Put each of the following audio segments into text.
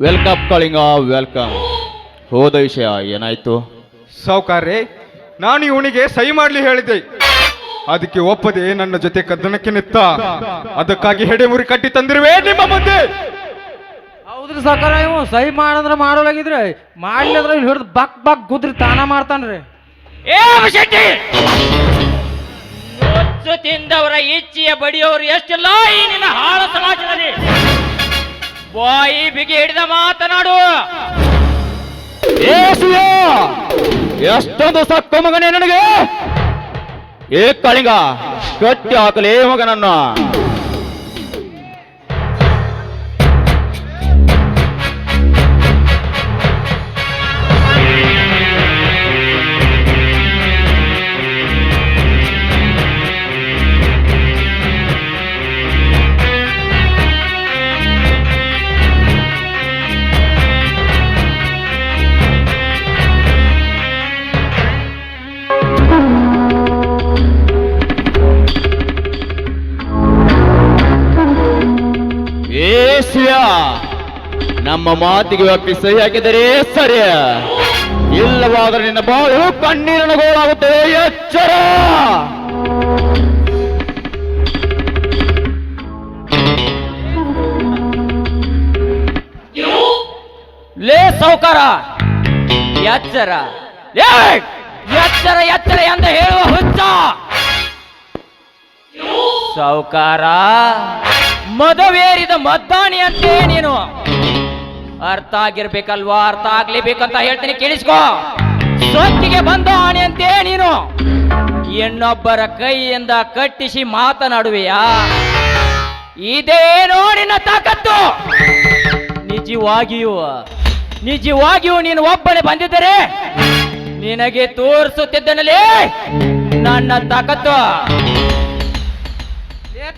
Welcome Kalinga welcome ಹೋದ ವಿಷಯ ಏನಾಯ್ತು? ಸಾವುಕಾರ್ರೆ ನಾನು ಇವನಿಗೆ ಸಹಿ ಮಾಡ್ಲಿ ಹೇಳಿದೆ ಅದಕ್ಕೆ ಒಪ್ಪದೆ ನನ್ನ ಜೊತೆ ಕದನಕ್ಕೆ ನಿತ್ತ ಅದಕ್ಕಾಗಿ ಹೆಡೆಮುರಿ ಕಟ್ಟಿ ತಂದಿರುವೆ ನಿಮ್ಮ ಮುಂದೆ. ಹೌದ್ರಿ ಸಾಕಾರ ಇವು ಸಹಿ ಮಾಡಂದ್ರ ಮಾಡೋಲಾಗಿದ್ರಿ ಅಂದ್ರೆ ಹಿಡಿದು ಬಕ್ ಬಕ್ ಗುದ್ರಿ ತಾನ ಮಾಡ್ತಾನ್ರಿ. ಏ ಶೆಟ್ಟಿ! ತಿಂದವರ ಇಚ್ಛೆಯ ಬಡಿಯವರು ಎಷ್ಟೆಲ್ಲ ಈ ನಿನ್ನ ಹಾಳ ಸಮಾಜದಲ್ಲಿ ಬಾಯಿ ಬಿಗಿ ಹಿಡಿದ ಮಾತನಾಡು. ಎಷ್ಟೊಂದು ಸಕ್ಕ ಮಗನೇ ನನಗೆ. ಏ ಕಳಿಂಗ ಕಟ್ಟಿ ಹಾಕಲೇ ಮಗನನ್ನ. ಏಸುಯ ನಮ್ಮ ಮಾತಿಗೆ ವ್ಯಕ್ತಿ ಸಹಿ ಹಾಕಿದರೆ ಸರಿ. ಇಲ್ಲವಾದರೆ ನಿನ್ನ ಬಾಳು ಕಣ್ಣೀರಿನ ಗೋಳಾಗುತ್ತೆ ಎಚ್ಚರ. ಲೇ ಸೌಕಾರ ಎಚ್ಚರ. ಎಚ್ಚರ ಎಚ್ಚರ ಎಂದು ಹೇಳುವ ಹುಚ್ಚ. ಸೌಕಾರ ಮದವೇರಿದ ಮದ್ದಾಣಿ ಅಂತೇ ನೀನು. ಅರ್ಥ ಆಗಿರ್ಬೇಕಲ್ವಾ? ಅರ್ಥ ಆಗ್ಲೇಬೇಕಂತ ಹೇಳ್ತೀನಿ, ಕೇಳಿಸ್ಕೋ. ಸೊಕ್ಕಿಗೆ ಬಂದ ಆಣೆ ಅಂತೇ ನೀನು. ಇನ್ನೊಬ್ಬರ ಕೈಯಿಂದ ಕಟ್ಟಿಸಿ ಮಾತನಾಡುವೆಯಾ? ಇದೇ ನೋಡಿನ ತಾಕತ್ತು. ನಿಜವಾಗಿಯೂ ನಿಜವಾಗಿಯೂ ನೀನು ಒಬ್ಬನೇ ಬಂದಿದ್ದರೆ ನಿನಗೆ ತೋರಿಸುತ್ತಿದ್ದನಲ್ಲಿ ನನ್ನ ತಾಕತ್ತು.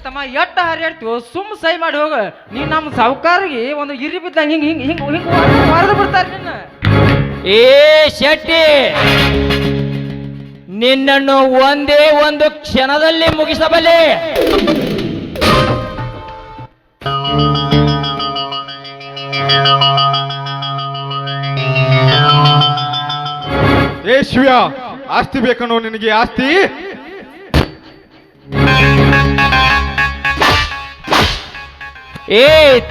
ತಮ್ಮ ಎಟ್ಟ ಹರಿಯಾಡ್ತೀವೋ ಸುಮ್ ಸೈ ಮಾಡಿ ಹೋಗ. ನೀ ನಮ್ಮ ಸಾವುಕಾರಿಗೆ ಒಂದು ಇರಿ ಬಿದ್ದಂಗ ಹಿಂಗ್ ಹಿಂಗ್ ಹಿಂಗ್ ಹಿಂಗ್ ಬಿಡ್ತಾರೆ ಬಿಡ್ತಾರ ನಿನ್ನ. ಏ ಶೆಟ್ಟಿ ನಿನ್ನನ್ನು ಒಂದೇ ಒಂದು ಕ್ಷಣದಲ್ಲಿ ಮುಗಿಸಬಲ್ಲೆ. ಏ ಶಿವ್ಯ ಆಸ್ತಿ ಬೇಕನ್ನೋ ನಿನಗೆ ಆಸ್ತಿ? ಏ,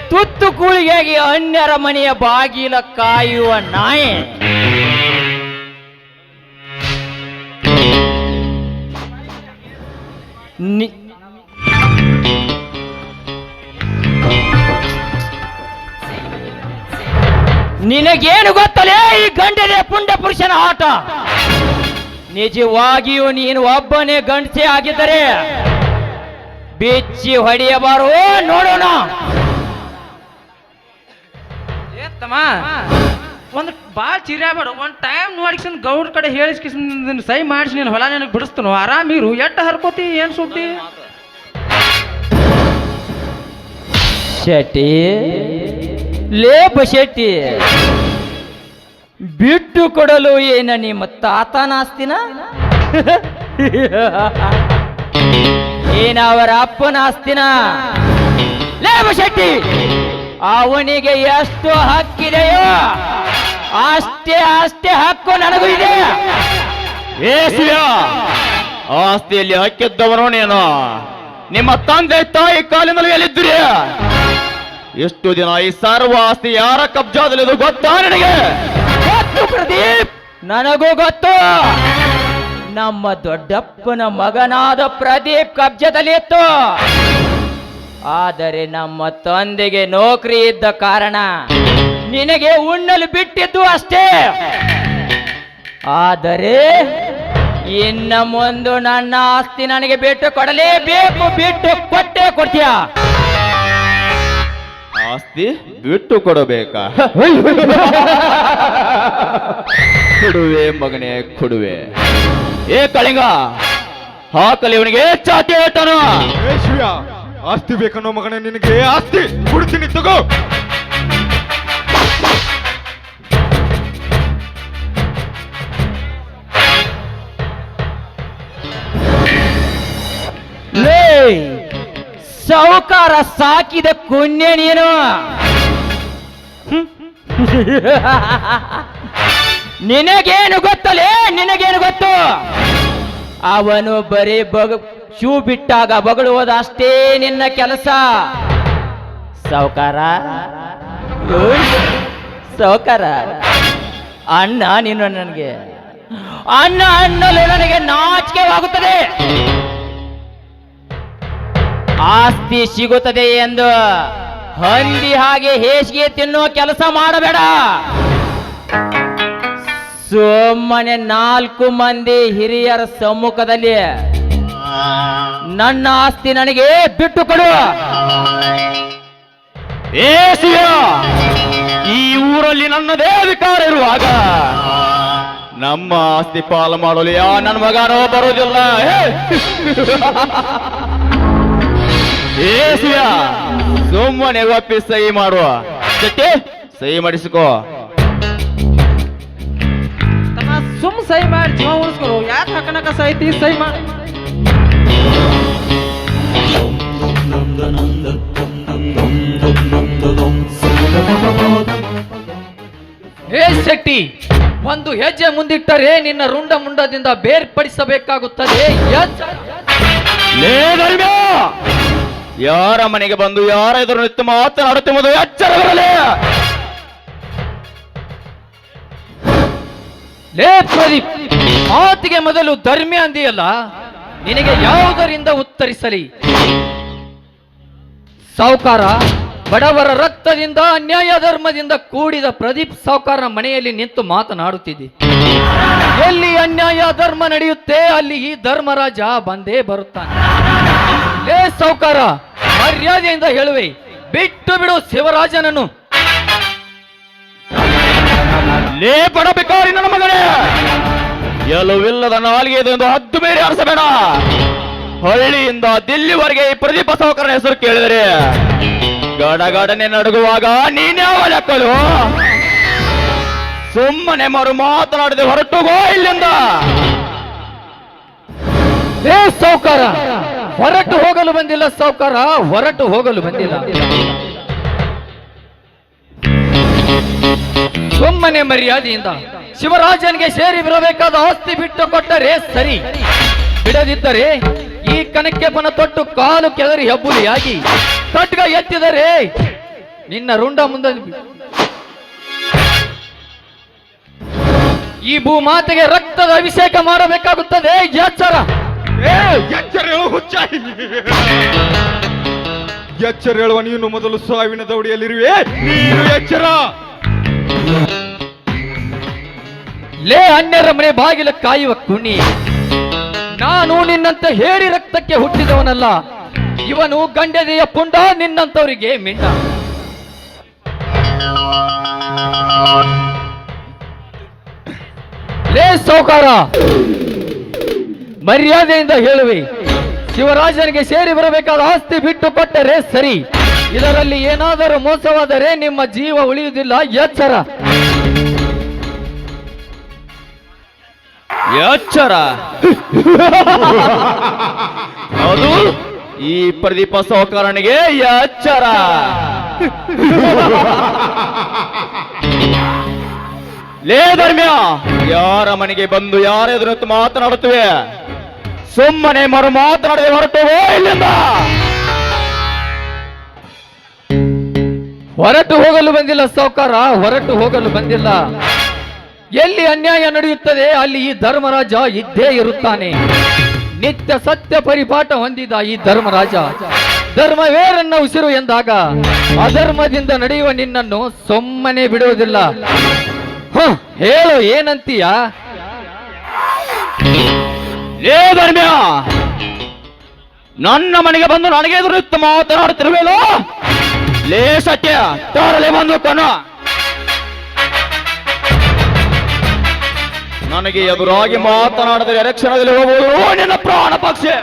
ತುತ್ತು ಕೂಳಿಗಾಗಿ ಅನ್ಯರ ಮನೆಯ ಬಾಗಿಲ ಕಾಯುವ ನಾಯಿ. ನಿನಗೇನು ಗೊತ್ತಲೇ ಈ ಗಂಡನೇ ಪುಂಡ ಪುರುಷನ ಆಟ? ನಿಜವಾಗಿಯೂ ನೀನು ಒಬ್ಬನೇ ಗಂಡಸೆ ಆಗಿದ್ದರೆ ಬಿಚ್ಚಿ ಹೊಡೆಯಬಾರೋ ನೋಡೋಣ. ಬಾಳ್ ಒಂದು ಭಾಳ ಚಿರ್ಯಾಬೇಡ ಒಂದು ಟೈಮ್ ನೋಡಿಸ್ ಗೌಡ್ ಕಡೆ ಹೇಳಿಸ್ ಸೈ ಮಾಡಿಸಿ ನೀನು ಹೊಲ ಬಿಡಿಸ್ತನು. ಬಿಡಿಸ್ತಾನು ಆರಾಮಿರು ಎಟ್ಟ ಹರ್ಕೋತಿ ಏನು ಸುದ್ದಿ? ಶೆಟ್ಟಿ ಲೇಪ ಶೆಟ್ಟಿ ಬಿಟ್ಟು ಕೊಡಲು ಏನ ನಿಮ್ಮ ತಾತನ ಆಸ್ತಿನ? ಏನ ಅವರ ಅಪ್ಪನ ಆಸ್ತಿನ. ಲೇಪ ಶೆಟ್ಟಿ ಅವನಿಗೆ ಎಷ್ಟು ಹಕ್ಕಿದೆಯೋ ಅಷ್ಟೇ ಅಷ್ಟೇ ಹಕ್ಕು ನನಗೂ ಇದೆ. ಏಸುಯ ಆಸ್ತಿಯಲ್ಲಿ ಹಾಕಿದ್ದವನು ನೀನು. ನಿಮ್ಮ ತಂದೆ ತಾಯಿ ಕಾಲಿನಲ್ಲಿ ಎಲ್ಲಿದ್ದೀರಿ? ಎಷ್ಟು ದಿನ ಈ ಸರ್ವ ಆಸ್ತಿ ಯಾರ ಕಬ್ಜಾದಲ್ಲಿದು ಗೊತ್ತಾ ನನಗೆ? ಗೊತ್ತು ಪ್ರದೀಪ್ ನನಗೂ ಗೊತ್ತು. ನಮ್ಮ ದೊಡ್ಡಪ್ಪನ ಮಗನಾದ ಪ್ರದೀಪ್ ಕಬ್ಜದಲ್ಲಿ ಇತ್ತು. ಆದರೆ ನಮ್ಮ ತಂದೆಗೆ ನೌಕರಿ ಇದ್ದ ಕಾರಣ ನಿನಗೆ ಉಣ್ಣಲು ಬಿಟ್ಟಿದ್ದು ಅಷ್ಟೇ. ಆದರೆ ಇನ್ನ ಮುಂದು ನನ್ನ ಆಸ್ತಿ ನನಗೆ ಬಿಟ್ಟು ಕೊಡಲೇಬೇಕು. ಬಿಟ್ಟು ಕೊಟ್ಟೆ ಕೊಡ್ತೀಯ? ಆಸ್ತಿ ಬಿಟ್ಟು ಕೊಡಬೇಕಾ? ಕೊಡುವೆ ಮಗನೇ ಕೊಡುವೆ. ಏ ಕಳಿಂಗ ಹಾಕಲಿ ಇವನಿಗೆ ಚಾಟಿ ಹೇಳ್ತಾನ ಏ ಶಿವ್ಯ ಆಸ್ತಿ ಬೇಕನ್ನೋ ಮಗನೇ ನಿನಗೆ ಆಸ್ತಿ. ಕೊಡ್ತೀನಿ ತಗೋ. ಲೇ ಸಾಹುಕಾರ ಸಾಕಿದ ಕುನ್ಯ ನೀನು. ನಿನಗೇನು ಗೊತ್ತಲೇ? ನಿನಗೇನು ಗೊತ್ತು? ಅವನು ಬರೀ ಬಗ ಶೂ ಬಿಟ್ಟಾಗ ಬಗಳುವುದು ಅಷ್ಟೇ ನಿನ್ನ ಕೆಲಸ. ಸೌಕಾರ ಸೌಕಾರ ಅಣ್ಣ ನೀನು ನನಗೆ. ಅಣ್ಣ ಅನ್ನಲು ನನಗೆ ನಾಚಿಕೆವಾಗುತ್ತದೆ. ಆಸ್ತಿ ಸಿಗುತ್ತದೆ ಎಂದು ಹಂದಿ ಹಾಗೆ ಹೇಸಿಗೆ ತಿನ್ನೋ ಕೆಲಸ ಮಾಡಬೇಡ. ಸುಮ್ಮನೆ ನಾಲ್ಕು ಮಂದಿ ಹಿರಿಯರ ಸಮ್ಮುಖದಲ್ಲಿ ನನ್ನ ಆಸ್ತಿ ನನಗೆ ಬಿಟ್ಟು ಕೊಡು. ಈ ಊರಲ್ಲಿ ನನ್ನದೇ ಅಧಿಕಾರ ಇರುವಾಗ ನಮ್ಮ ಆಸ್ತಿ ಪಾಲು ಮಾಡಲು ಯಾ ನನ್ನ ಮಗನೋ ಬರೋದಿಲ್ಲ ಏ! ಏ ಶಿವ ಸುಮ್ಮನೆ ಒಪ್ಪಿ ಸಹಿ ಮಾಡುವ. ಸಹಿ ಮಾಡಿಸಿಕೋ. ಸುಮ್ ಸೈ ಮಾಡಿ, ಜೀವ ಉಳಿಸ್ಕೊರು ಯಾಕೆ ಹಾಕನಕ ಸೈತಿ ಸೈ ಮಾಡಿ. ಹೇ ಶೆಟ್ಟಿ, ಒಂದು ಹೆಜ್ಜೆ ಮುಂದಿಟ್ಟರೆ ನಿನ್ನ ರುಂಡ ಮುಂಡದಿಂದ ಬೇರ್ಪಡಿಸಬೇಕಾಗುತ್ತದೆ. ಯಾರ ಮನೆಗೆ ಬಂದು ಯಾರ ಎದುರು ನಿತ್ತು ಮಾತನಾಡುತ್ತಿರುವುದು ಎಚ್ಚರ ಬರಲಿ ಲೇ ಪ್ರದೀಪ್, ಮಾತಿಗೆ ಮೊದಲು ಧರ್ಮಿ ಅಂದಿಯಲ್ಲ, ನಿನಗೆ ಯಾವುದರಿಂದ ಉತ್ತರಿಸಲಿ? ಸಾವುಕಾರ, ಬಡವರ ರಕ್ತದಿಂದ, ಅನ್ಯಾಯ ಧರ್ಮದಿಂದ ಕೂಡಿದ ಪ್ರದೀಪ್ ಸಾವುಕಾರನ ಮನೆಯಲ್ಲಿ ನಿಂತು ಮಾತನಾಡುತ್ತಿದ್ದೆ. ಎಲ್ಲಿ ಅನ್ಯಾಯ ಧರ್ಮ ನಡೆಯುತ್ತೆ, ಅಲ್ಲಿ ಈ ಧರ್ಮರಾಜ ಬಂದೇ ಬರುತ್ತಾನೆ. ಲೇ ಸಾವುಕಾರ, ಮರ್ಯಾದೆಯಿಂದ ಹೇಳುವೆ, ಬಿಟ್ಟು ಬಿಡು ಶಿವರಾಜನನ್ನು. ಲೇ ಬಡಬೇಕಾರಿ ನನ್ನ ಮಗನೇ. ಎಲ್ಲವಿಲ್ಲದ ನಾಲಿಗೆ ಇದೊಂದು ಹದ್ದು ಬೇರೆ ಆರಿಸಬೇಡ ಹಳ್ಳಿಯಿಂದ ದಿಲ್ಲಿವರೆಗೆ ಈ ಪ್ರದೀಪ ಸಾವುಕರನ ಹೆಸರು ಕೇಳಿದರೆ, ಗಡಗಡನೆ ನಡುಗುವಾಗ ನೀನೇ ಲೆಕ್ಕಲು. ಸುಮ್ಮನೆ ಮರು ಮಾತನಾಡದೆ ಹೊರಟುಗೋ ಇಲ್ಲಿಂದ. ಏ ಸಾವುಕಾರ, ಹೊರಟು ಹೋಗಲು ಬಂದಿಲ್ಲ ಸೌಕಾರ ಹೊರಟು ಹೋಗಲು ಬಂದಿಲ್ಲ. ಸುಮ್ಮನೆ ಮರ್ಯಾದೆಯಿಂದ ಶಿವರಾಜನಿಗೆ ಸೇರಿ ಬರಬೇಕಾದ ಆಸ್ತಿ ಬಿಟ್ಟು ಕೊಟ್ಟರೆ ಸರಿ. ಬಿಡದಿದ್ದರೆ ಈ ಕನಕ್ಕೆ ಪನ ತೊಟ್ಟು ಕಾಲು ಕೆದರಿ ಹೆಬ್ಬುಲಿಯಾಗಿ ಕಟ್ಗ ಎತ್ತಿದರೆ ನಿನ್ನ ರುಂಡ ಮುಂದೆ ಈ ಭೂಮಾತೆಗೆ ರಕ್ತದ ಅಭಿಷೇಕ ಮಾಡಬೇಕಾಗುತ್ತದೆ ಎಚ್ಚರ. ಎಚ್ಚರ ಹೇಳುವ ನೀನು ಮೊದಲು ಸಾವಿನ ದೌಡಿಯಲ್ಲಿರುವೆ. ನೀನು ಎಚ್ಚರ. ಲೇ ಅನ್ಯರ ಮನೆ ಬಾಗಿಲ ಕಾಯುವ ಕುಣಿ. ನಾನು ನಿನ್ನಂತ ಹೇಳಿ ರಕ್ತಕ್ಕೆ ಹುಟ್ಟಿದವನಲ್ಲ. ಇವನು ಗಂಡದೆಯ ಪುಂಡ, ನಿನ್ನಂತವರಿಗೆ ಮಿಂಡ. ಲೇ ಸೌಕಾರ, ಮರ್ಯಾದೆಯಿಂದ ಹೇಳುವೆ. ಶಿವರಾಜನಿಗೆ ಸೇರಿ ಬರಬೇಕಾದ ಆಸ್ತಿ ಬಿಟ್ಟು ಕೊಟ್ಟರೆ ಸರಿ. ಇದರಲ್ಲಿ ಏನಾದರೂ ಮೋಸವಾದರೆ ನಿಮ್ಮ ಜೀವ ಉಳಿಯುವುದಿಲ್ಲ, ಎಚ್ಚರ. ಎಚ್ಚರ. ಹೌದು, ಈ ಪ್ರದೀಪ ಸಹಕಾರನಿಗೆ ಎಚ್ಚರ. ಲೇ ಧರ್ಮ್ಯ, ಯಾರ ಮನೆಗೆ ಬಂದು ಯಾರೆದುರು ಮಾತನಾಡುತ್ತೇವೆ ಮಾತನಾಡುತ್ತವೆ? ಸುಮ್ಮನೆ ಮರು ಮಾತನಾಡದೆ ಹೊರಟುವೋ ಇಲ್ಲಿಂದ. ಹೊರಟು ಹೋಗಲು ಬಂದಿಲ್ಲ ಸೌಕಾರ ಹೊರಟು ಹೋಗಲು ಬಂದಿಲ್ಲ. ಎಲ್ಲಿ ಅನ್ಯಾಯ ನಡೆಯುತ್ತದೆ, ಅಲ್ಲಿ ಈ ಧರ್ಮರಾಜ ಇದ್ದೇ ಇರುತ್ತಾನೆ. ನಿತ್ಯ ಸತ್ಯ ಪರಿಪಾಠ ಹೊಂದಿದ ಈ ಧರ್ಮರಾಜ. ಧರ್ಮವೇರನ್ನ ಉಸಿರು ಎಂದಾಗ, ಅಧರ್ಮದಿಂದ ನಡೆಯುವ ನಿನ್ನನ್ನು ಸೊಮ್ಮನೆ ಬಿಡುವುದಿಲ್ಲ. ಹೇಳು, ಏನಂತೀಯ? ಲೇ ಧರ್ಮ್ಯ! ನನ್ನ ಮನೆಗೆ ಬಂದು ನನಗೆ ಎದುರು ನಿಂತು ಮಾತನಾಡುತ್ತಿರುವೇಲೋ ಲೇ ಸತ್ಯ, ತರಲೆ ಬಂದು ಕಣ ನನಗೆ ಎದುರಾಗಿ ಮಾತನಾಡಿದರೆ ಎಲೆಕ್ಷನದಲ್ಲಿ ಹೋಗುವುದು ನಿನ್ನ ಪ್ರಾಣ ಪಕ್ಷೆ.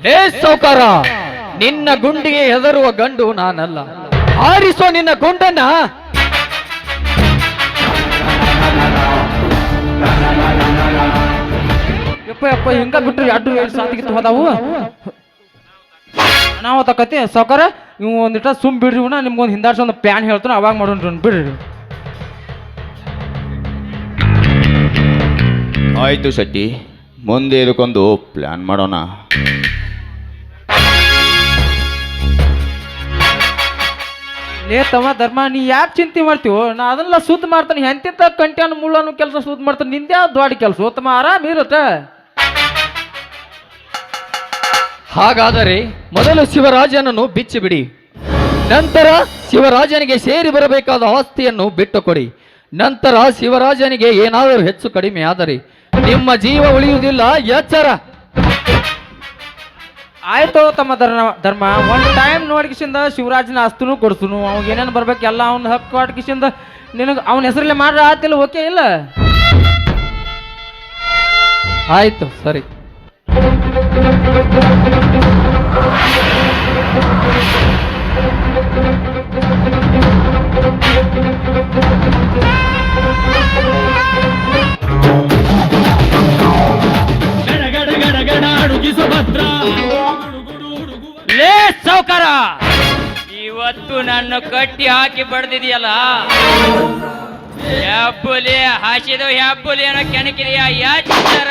ಲೇ ಸೌಕಾರ, ನಿನ್ನ ಗುಂಡಿಗೆ ಹೆದರುವ ಗಂಡು ನಾನಲ್ಲ. ಆರಿಸೋ ನಿನ್ನ ಗುಂಡನ್ನ. ಯಪ್ಪ ಯಪ್ಪ ಹಿಂಗ ಬಿಟ್ರೆ ಎರಡು ಎರಡು ಸಾತಿಗಿತ್ತು ಹೋದಾವು ನಾವು ತಕತಿ ಸಾವ್ಕಾರ ನೀವು ಒಂದಿಟ ಸುಮ್ ಬಿಡ್ರಿ ಇವ್ನ ನಿಮ್ಗೊಂದು ಹಿಂದಾಡ್ಸಿ ಒಂದು ಪ್ಯಾನ್ ಹೇಳ್ತಾನೆ ಅವಾಗ ಮಾಡೋಣ ಬಿಡ್ರಿ. ಆಯ್ತು ಶೆಟ್ಟಿ ಮುಂದೆ ಇದಕ್ಕೊಂದು ಪ್ಲಾನ್ ಮಾಡೋಣ. ಲೇ ತಮ್ಮ ಧರ್ಮ ನೀ ಯಾಕೆ ಚಿಂತೆ ಮಾಡ್ತೀವೋ? ನಾ ಅದನ್ನೆಲ್ಲ ಸುದ್ದಿ ಮಾಡ್ತಾನೆ ಎಂತಿಂತ ಕಂಟ್ಯಾನು ಮುಳ್ಳನು ಕೆಲಸ ಸುದ್ದಿ ಮಾಡ್ತಾನೆ ನಿಂದ್ಯಾವ ದೊಡ್ಡ ಕೆಲಸ? ತಮ್ಮ ಆರಾಮ ಇರುತ್ತೆ? ಹಾಗಾದರೆ ಮೊದಲು ಶಿವರಾಜನನ್ನು ಬಿಚ್ಚಿಬಿಡಿ. ನಂತರ ಶಿವರಾಜನಿಗೆ ಸೇರಿ ಬರಬೇಕಾದ ಆಸ್ತಿಯನ್ನು ಬಿಟ್ಟು ಕೊಡಿ ನಂತರ ಶಿವರಾಜನಿಗೆ ಏನಾದರೂ ಹೆಚ್ಚು ಕಡಿಮೆ ಆದರೆ ನಿಮ್ಮ ಜೀವ ಉಳಿಯುವುದಿಲ್ಲ ಎಚ್ಚರ. ಆಯ್ತು ತಮ್ಮ ಧರ್ಮ ಧರ್ಮ. ಒಂದು ಟೈಮ್ ನೋಡ್ಕಿಸಿಂದ ಶಿವರಾಜನ ಆಸ್ತನು ಕೊಡ್ಸುನು. ಅವ್ನಿಗೆ ಏನೇನು ಬರ್ಬೇಕು ಎಲ್ಲ ಅವ್ನ ಹಕ್ಕು ಆಟಕಿಸಿಂದ ನಿನಗೆ ಅವನ ಹೆಸರಲ್ಲೇ ಮಾಡ್ರೆ ಆತಿಲ್ಲ ಓಕೆ ಇಲ್ಲ? ಆಯ್ತು ಸರಿ. ಸೌಕರ ಇವತ್ತು ನನ್ನ ಕಟ್ಟಿ ಹಾಕಿ ಬಡ್ದಿದೆಯಲ್ಲ? ಹೆಬ್ಬುಲಿ ಹಾಸಿದ ಹೆಬ್ಬುಲಿ ಅನ್ನೋ ಕೆಣಕಿದೆಯ ಎಚ್ಚರ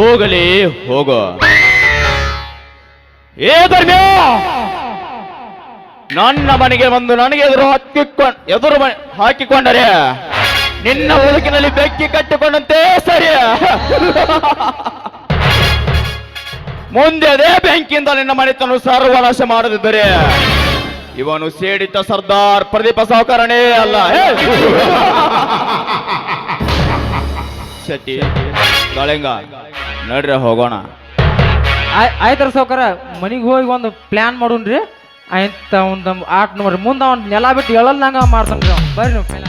ಹೋಗಲಿ, ಹೋಗೋ. ಏ ಧರ್ಮ ನನ್ನ ಮನೆಗೆ ಬಂದು ನನಗೆ ಎದುರು ಹಾಕಿಕೊಂಡ್, ಎದುರು ಹಾಕಿಕೊಂಡರೆ ನಿನ್ನ ಬದುಕಿನಲ್ಲಿ ಬೆಕ್ಕಿ ಕಟ್ಟಿಕೊಂಡಂತೆ ಸರಿ. ಮುಂದೆ ಅದೇ ಬೆಂಕಿಯಿಂದ ನಿನ್ನ ಮನೆತನ ಸರ್ವನಾಶ ಮಾಡದಿದ್ದರೆ ಇವನು ಸೇಡಿತ ಸರ್ದಾರ್ ಪ್ರದೀಪ ಸಾವುಕಾರನೇ ಅಲ್ಲ! ಶೆಟ್ಟಿ ಗಾಳಿಂಗ ನಡ್ರಿ ಹೋಗೋಣ. ಆಯ್ತು ಆಯ್ತರ ಸೌಕರ ಮನೆಗೆ ಹೋಗಿ ಒಂದು ಪ್ಲ್ಯಾನ್ ಮಾಡೋಣ್ರಿ. ಆಯ್ತು ಒಂದು ಆಟ ನೋಡ್ರಿ ಮುಂದೆ ಅವ್ನು ನೆಲ ಬಿಟ್ಟು ಎಳಲ್ದಂಗ ಮಾಡ್ತಾನೆ ರೀ ಬರ್ರಿ ನೀವು ಪ್ಲ್ಯಾನ್